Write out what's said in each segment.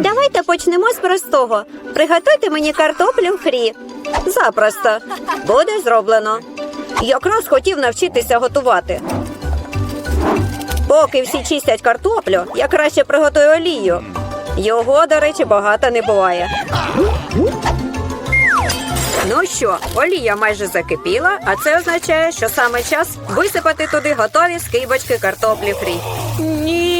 Давайте почнемо з простого. Приготуйте мені картоплю фрі. Запросто. Буде зроблено. Якраз хотів навчитися готувати. Поки всі чистять картоплю, я краще приготую олію. Його, до речі, багато не буває. Ну що, олія майже закипіла, а це означає, що саме час висипати туди готові скибочки картоплі фрі. Ні,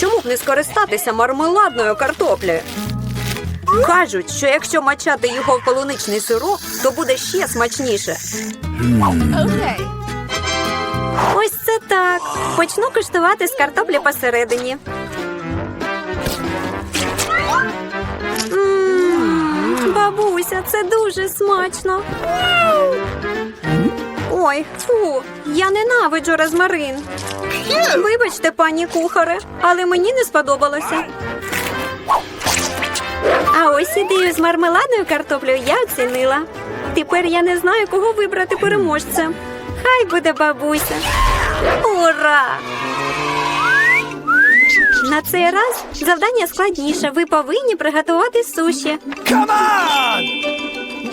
Чому б не скористатися мармеладною картоплею? Кажуть, що якщо мачати його в полуничний сироп, то буде ще смачніше. Okay. Ось це так. Почну куштувати з картоплі посередині. М, Бабуся, це дуже смачно. Ой, фу, я ненавиджу розмарин. Вибачте, пані кухаре, але мені не сподобалося. А ось ідею з мармеладною картоплею я оцінила. Тепер я не знаю, кого вибрати переможцем. Хай буде бабуся. Ура! На цей раз завдання складніше. Ви повинні приготувати суші.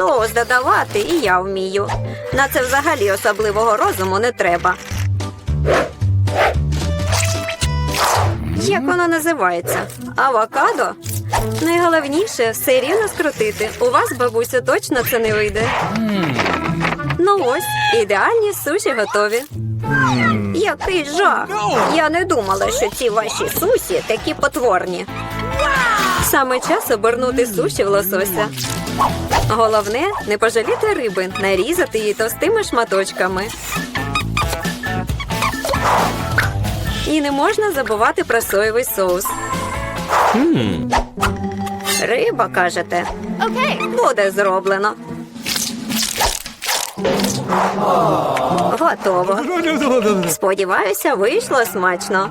Соус додавати і я вмію. На це взагалі особливого розуму не треба. Як воно називається? Авокадо? Найголовніше все рівно скрутити. У вас, бабусю, точно це не вийде. Ну ось, ідеальні суші готові. Який жах! Я не думала, що ці ваші суші такі потворні. Саме час обернути суші в лосося. Головне не пожаліти риби, нарізати її товстими шматочками. І не можна забувати про соєвий соус. Риба, кажете, Okay. буде зроблено. Готово. Сподіваюся, вийшло смачно.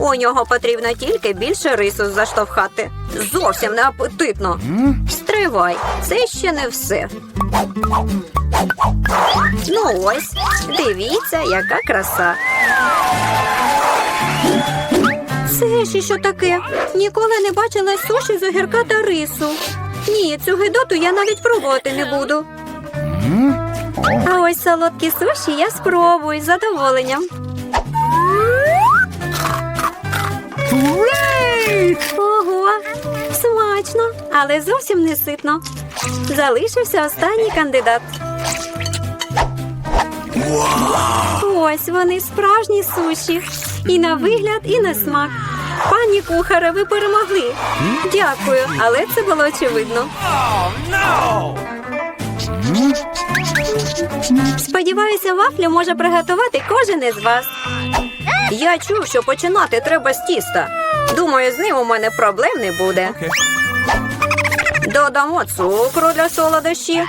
У нього потрібно тільки більше рису заштовхати. Зовсім не апетитно. Стривай, це ще не все. Ну ось, дивіться, яка краса. Це ще що таке? Ніколи не бачила суші з огірка та рису. Ні, цю гидоту я навіть пробувати не буду. А ось солодкі суші я спробую з задоволенням. Ого, смачно, але зовсім не ситно. Залишився останній кандидат. Ось вони справжні суші. І на вигляд, і на смак. Пані кухаре, ви перемогли. Дякую, але це було очевидно. Сподіваюся, вафлю може приготувати кожен із вас. Я чув, що починати треба з тіста. Думаю, з ним у мене проблем не буде. Додамо цукру для солодощі.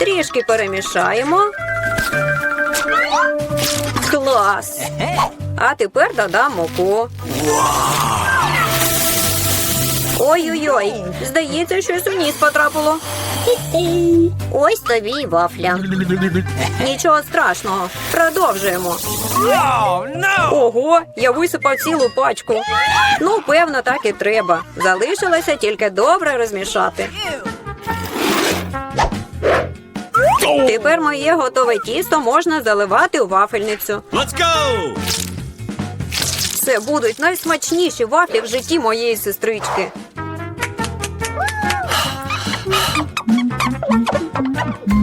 Трішки перемішаємо. Клас! А тепер додам муку. Ой-ой-ой, здається, щось у ніс потрапило. Ось тобі й вафля. Нічого страшного. Продовжуємо. Ого, я висипав цілу пачку. Ну, певно, так і треба. Залишилося тільки добре розмішати. Тепер моє готове тісто можна заливати у вафельницю. Let's go! Це будуть найсмачніші вафлі в житті моєї сестрички.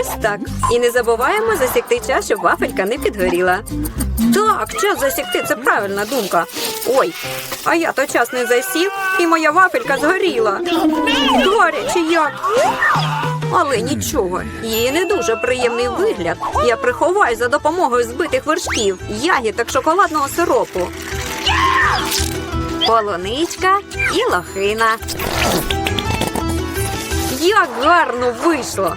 Ось так. І не забуваємо засікти час, щоб вафелька не підгоріла. Так, час засікти це правильна думка. Ой, а я то час не засів, і моя вафелька згоріла. Гаряче як. Але нічого, її не дуже приємний вигляд. Я приховаю за допомогою збитих вершків, ягід шоколадного сиропу. Полуничка і лохина. Як гарно вийшло!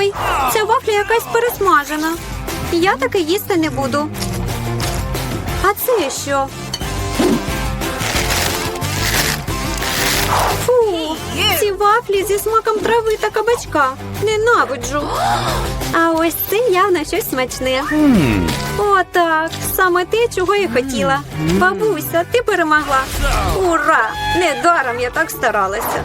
Ой, ця вафля якась пересмажена. Я таке їсти не буду. А це що? Фу, ці вафлі зі смаком трави та кабачка. Ненавиджу. А ось це явно щось смачне. Отак, саме те, чого я хотіла. Бабуся, ти перемогла. Ура! Недаром я так старалася.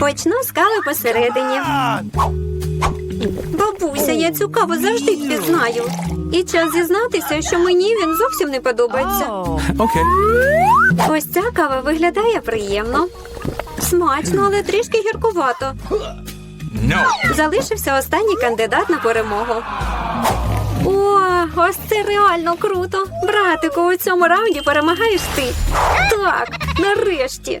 Почну з кави посередині. Бабуся, я цю каву завжди впізнаю. І час зізнатися, що мені він зовсім не подобається. Okay. Ось ця кава виглядає приємно. Смачно, але трішки гіркувато. No. Залишився останній кандидат на перемогу. О, ось це реально круто. Братику, у цьому раунді перемагаєш ти. Так, нарешті.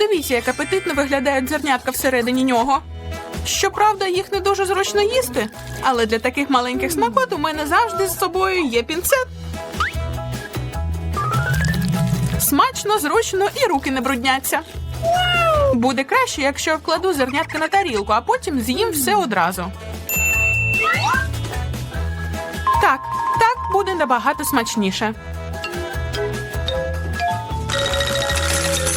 Подивіться, як апетитно виглядають зернятка всередині нього. Щоправда, їх не дуже зручно їсти, але для таких маленьких смакот у мене завжди з собою є пінцет. Смачно, зручно і руки не брудняться. Буде краще, якщо вкладу зернятка на тарілку, а потім з'їм все одразу. Так, так буде набагато смачніше.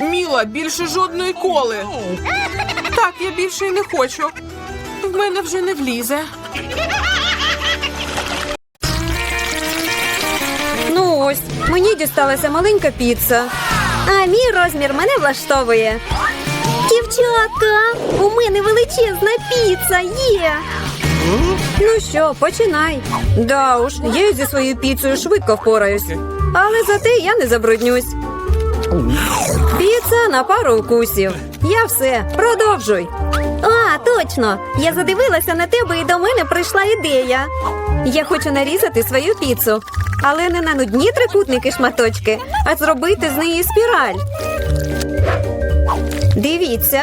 Міла, більше жодної коли. Так, я більше й не хочу. В мене вже не влізе. Ну ось, мені дісталася маленька піца. А мій розмір мене влаштовує. Дівчатка, у мене величезна піца є. Ну що, починай. Да уж, я зі своєю піцею швидко впораюсь. Але зате я не забруднюсь. Піца на пару укусів. Я все, продовжуй. А, точно. Я задивилася на тебе і до мене прийшла ідея. Я хочу нарізати свою піцу, але не на нудні трикутники шматочки, а зробити з неї спіраль. Дивіться,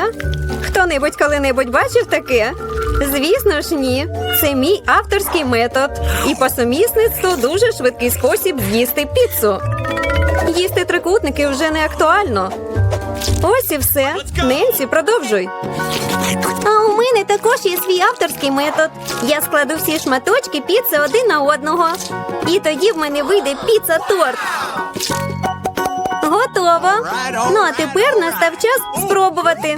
хто-небудь коли-небудь бачив таке? Звісно ж, ні. Це мій авторський метод. І по сумісництву дуже швидкий спосіб з'їсти піцу. Їсти трикутники вже не актуально. Ось і все. Ненсі, продовжуй. А у мене також є свій авторський метод. Я складу всі шматочки піци один на одного. І тоді в мене вийде піца-торт. Готово. Ну а тепер настав час спробувати.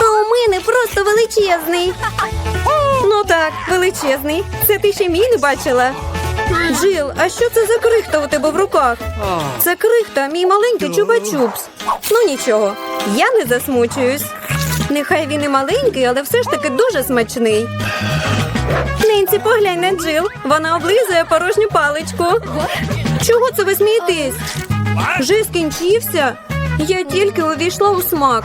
А у мене просто величезний. Ну так, величезний. Це ти ще мій не бачила. Джил, а що це за крихта у тебе в руках? Це крихта, мій маленький чупа-чупс. Ну нічого, я не засмучуюсь. Нехай він і маленький, але все ж таки дуже смачний. Ненці, поглянь на Джил. Вона облизує порожню паличку. Чого це ви смієтесь? Вже скінчився? Я тільки увійшла у смак.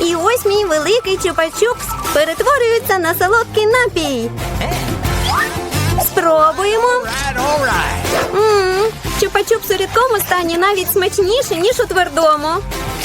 І ось мій великий чупа-чупс перетворюється на солодкий напій. Спробуємо. Чупа-чупс у рідкому стані навіть смачніше, ніж у твердому.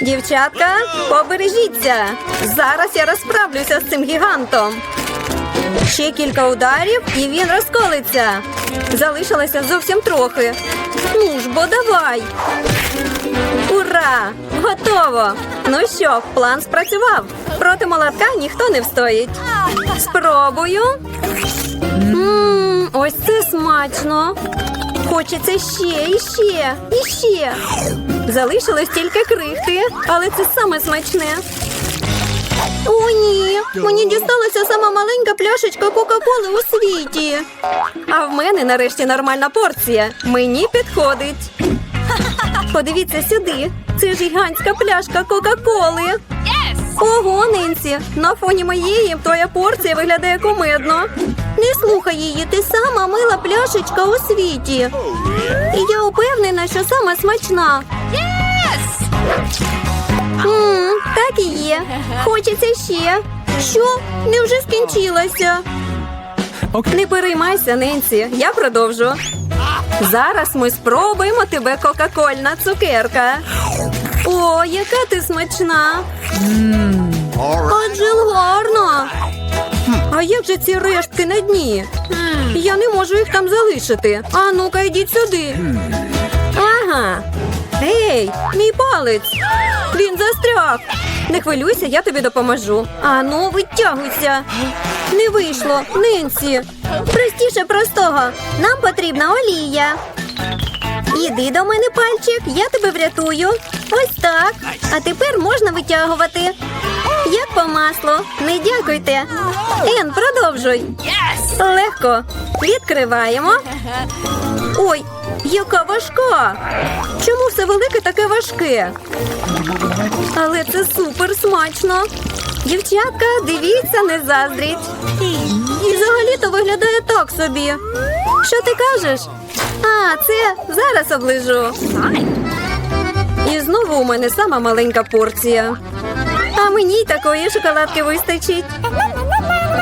Дівчатка, побережіться. Зараз я розправлюся з цим гігантом. Ще кілька ударів, і він розколиться. Залишилося зовсім трохи. Ну ж бо давай. Ура! Готово! Ну що, план спрацював. Проти молотка ніхто не встоїть. Спробую. Мм, ось це смачно. Хочеться ще, і ще, і ще. Залишилось тільки крихти, але це саме смачне. О, ні, мені дісталася сама маленька пляшечка Кока-Коли у світі. А в мене нарешті нормальна порція. Мені підходить. Подивіться сюди. Це гігантська пляшка Кока-Коли. Ого, Ненсі, на фоні моєї твоя порція виглядає кумедно. Не слухай її, ти сама мила пляшечка у світі. І я упевнена, що сама смачна. Мм, так і є. Хочеться ще. Що? Невже скінчилася? Не переймайся, Ненсі, я продовжу. Зараз ми спробуємо тебе кока-кольна цукерка. О, яка ти смачна! Адже гарно. А як же ці рештки на дні? Я не можу їх там залишити. А ну-ка, йдіть сюди. Ага. Ей, мій палець! Він застряг. Не хвилюйся, я тобі допоможу. А ну, витягуйся. Не вийшло, Ненсі. Простіше простого. Нам потрібна олія. Іди до мене, пальчик, я тебе врятую. Ось так. А тепер можна витягувати. Як по маслу. Не дякуйте. Ен, продовжуй. Легко. Відкриваємо. Ой, яка важка. Чому все велике таке важке? Але це супер смачно. Дівчатка, дивіться, не заздріть. І взагалі-то виглядає так собі. Що ти кажеш? А, це зараз оближу. І знову у мене сама маленька порція. А мені такої шоколадки вистачить.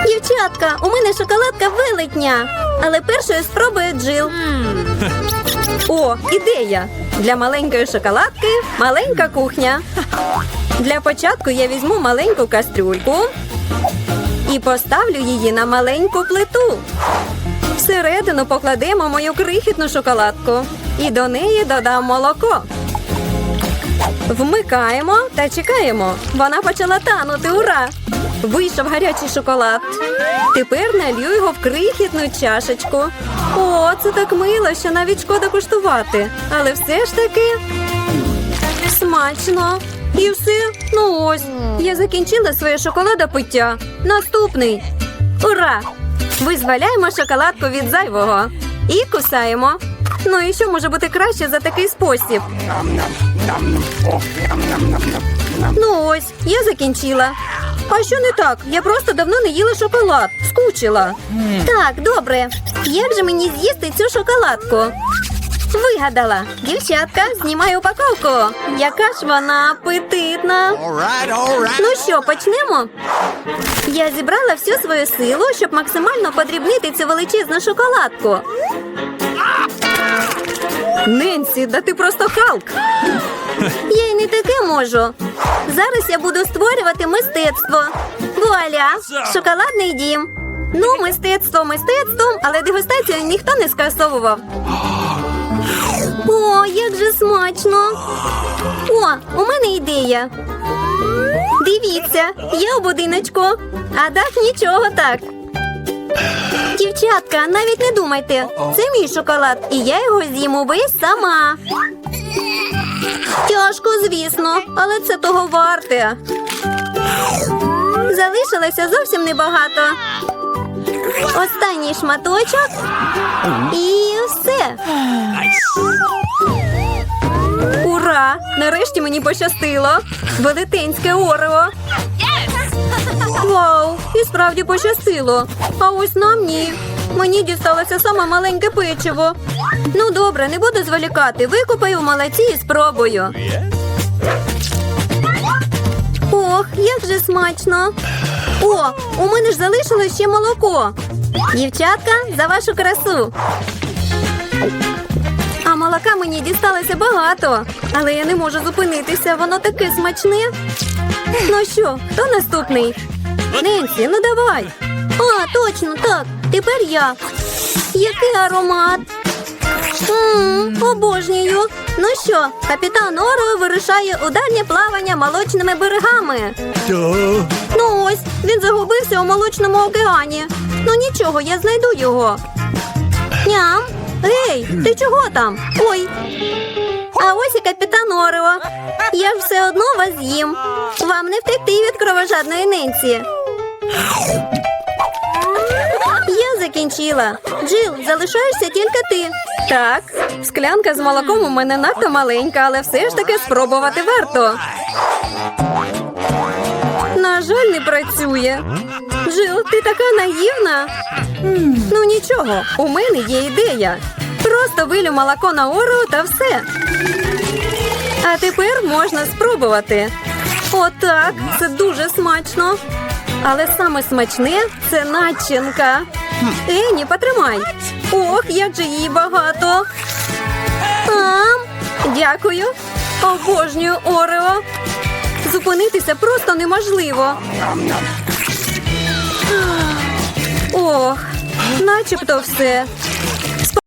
Дівчатка, у мене шоколадка велетня. Але першою спробує Джил. О, ідея! Для маленької шоколадки маленька кухня. Для початку я візьму маленьку кастрюльку і поставлю її на маленьку плиту. Всередину покладемо мою крихітну шоколадку і до неї додам молоко. Вмикаємо та чекаємо. Вона почала танути. Ура! Вийшов гарячий шоколад. Тепер налью його в крихітну чашечку. О, це так мило, що навіть шкода куштувати. Але все ж таки смачно. І все. Ну ось. Я закінчила своє шоколадопиття. Наступний. Ура! Визволяємо шоколадку від зайвого. І кусаємо. Ну і що може бути краще за такий спосіб? Ну ось, я закінчила. А що не так? Я просто давно не їла шоколад. Скучила. Так, добре. Як же мені з'їсти цю шоколадку? Вигадала. Дівчатка, знімаю упаковку. Яка ж вона апетитна. All right, all right. Ну що, почнемо? Я зібрала всю свою силу, щоб максимально подрібнити цю величезну шоколадку. Ненсі, да ти просто Халк. Я й не таке можу. Зараз я буду створювати мистецтво. Вуаля! Шоколадний дім. Ну, мистецтво мистецтвом, але дегустацію ніхто не скасовував. О, як же смачно! О, у мене ідея. Дивіться, я у будиночку, а дах нічого так. Дівчатка, навіть не думайте. Це мій шоколад, і я його з'їм увесь сама. Тяжко, звісно, але це того варте. Залишилося зовсім небагато. Останній шматочок і все. Ура! Нарешті мені пощастило. Велетенське орео. Вау! І справді пощастило. А ось нам ні. Мені дісталося саме маленьке печиво. Ну добре, не буду зволікати. Викупаю в молоці і спробую. Ох, як же смачно. О, у мене ж залишилось ще молоко. Дівчатка, за вашу красу. А молока мені дісталося багато, але я не можу зупинитися, воно таке смачне. Ну що, хто наступний? Ненсі, ну давай. А, точно, так. Тепер я. Який аромат. Мм, обожнюю. Ну що, капітан Оро вирушає у дальнє плавання молочними берегами. Ну ось, він загубився у молочному океані. Ну нічого, я знайду його. Ням. Гей, ти чого там? Ой. А ось і капітан Орео. Я ж все одно вас з'їм. Вам не втекти від кровожадної ненці. Я закінчила. Джил, залишаєшся тільки ти. Так, склянка з молоком у мене надто маленька, але все ж таки спробувати варто. На жаль, не працює. Джил, ти така наївна. Ну нічого, у мене є ідея. Просто вилю молоко на ору та все. А тепер можна спробувати. Отак, це дуже смачно. Але саме смачне це начинка. Ені, потримай. Ох, як же її багато. Ам, дякую. Обожнюю Орео. Зупинитися просто неможливо. Ох, начебто все.